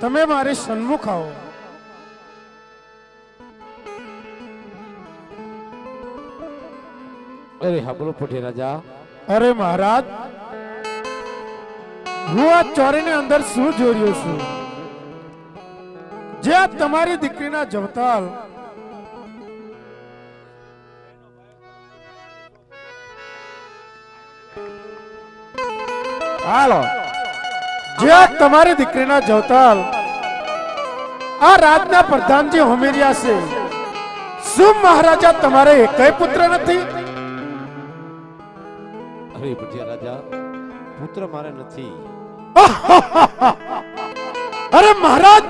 તમે મારી સન્મુખ આવો. અરે હા બોલો પોઠી રાજા. અરે મહારાજ હું આ ચોરીની અંદર શું જોડ્યો છું? જે આ તમારી દીકરીના જવતાલ. હાલો. જે આ તમારી દીકરીના જવતાલ. આ રાજના પ્રધાનજી હોમેરિયા છે. શું મહારાજા તમારે એકય પુત્ર નથી? અરે પોઠિયા રાજા પુત્ર મારે નથી. અરે મહારાજ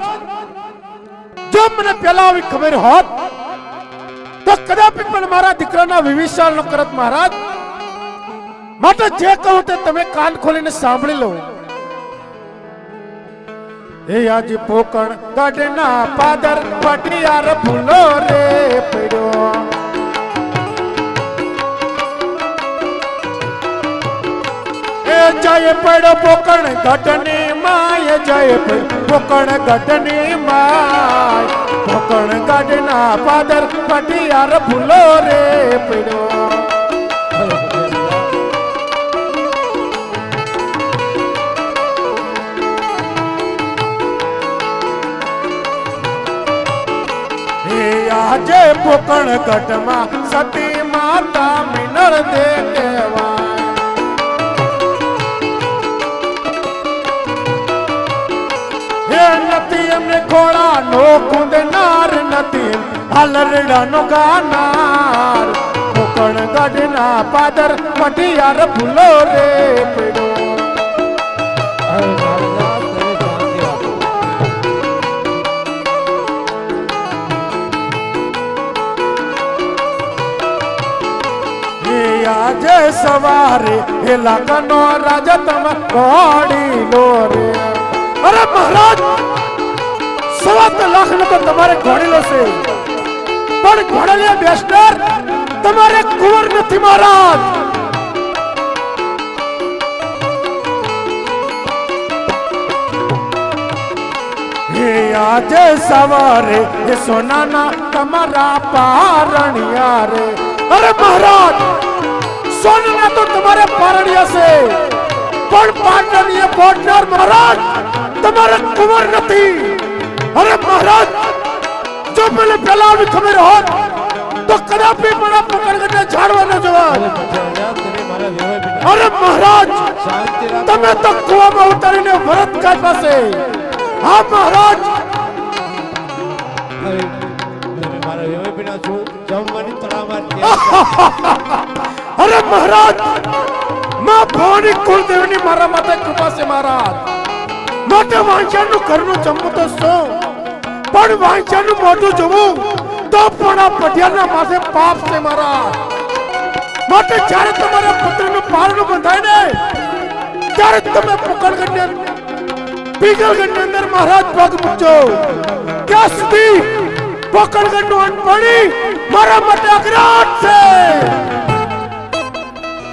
જો મને પેલા આવી ખબર હોત તો કદાપી પણ મારા દીકરાના વિવિશાળ નો કરત મહારાજ માટે જે કહું તે તમે કાન ખોલીને સાંભળી લો. એ આજ પોકણ ગઢના પાદર પટિયાર ફૂલો રે પડ્યો. એ જય પડ્યો પોકણ ગઢની માય જય પોકણ ગઢની માય. પોકણ ગઢના પાદર પટિયાર ફૂલો રે પડ્યો આજે પોકણ ગઢમાં સતી માતા મિનર દે કહેવાય. હે નથી એમને ખોળા નો કુંદનાર નથી હલરડા નો ગાનાર, પોકણ ગઢના પાદર મઢિયાર ફૂલો રે પડ્યો. આજે સવારે એ લગનો રાજા તમે ઘોડી લો રે. અરે મહારાજ, સવા લાખ નો તો તમારે ઘોડી લો છે પણ ઘોડલિયા બેસ્ટર તમારે કુંવર નથી મહારાજ. આજે સવારે એ સોનાના તમારા પારણિયા રે. અરે મહારાજ સોનાના તો તમારે પારણિયા છે પણ પાટણીએ પાર્ટનર મહારાજ તમારે કુંવર નથી. અરે મહારાજ જો મને પેલા આવી ખબર હોત તો કદાપી પણ આ પકડને ઝાડવા ન જવા અરે મહારાજ તમે તો કુવામાં ઉતારીને ભરત કાઢવા છે. હા મહારાજ. મારા વ્યવહાર વિના છું જમવાની તળાવમાં અરે મહારાજ, માં ભવાની કુળદેવની મારા માથે કૃપા છે મહારાજ. માટે વાંચનનું ઘરનું જમવું તો શું પણ વાંચનનું મોઢું જમવું તો પણ આ પઢિયાના માથે પાપ છે મહારાજ. માટે જ્યારે તમારા પુત્રનું પારણું બંધાય ને, ત્યારે તમે પકડગઢની અંદર પીગલગઢની અંદર મહારાજ પગ મૂકજો. ત્યાં સુધી પકડગઢનું અનપણી મારા માટે અગ્રાટ છે.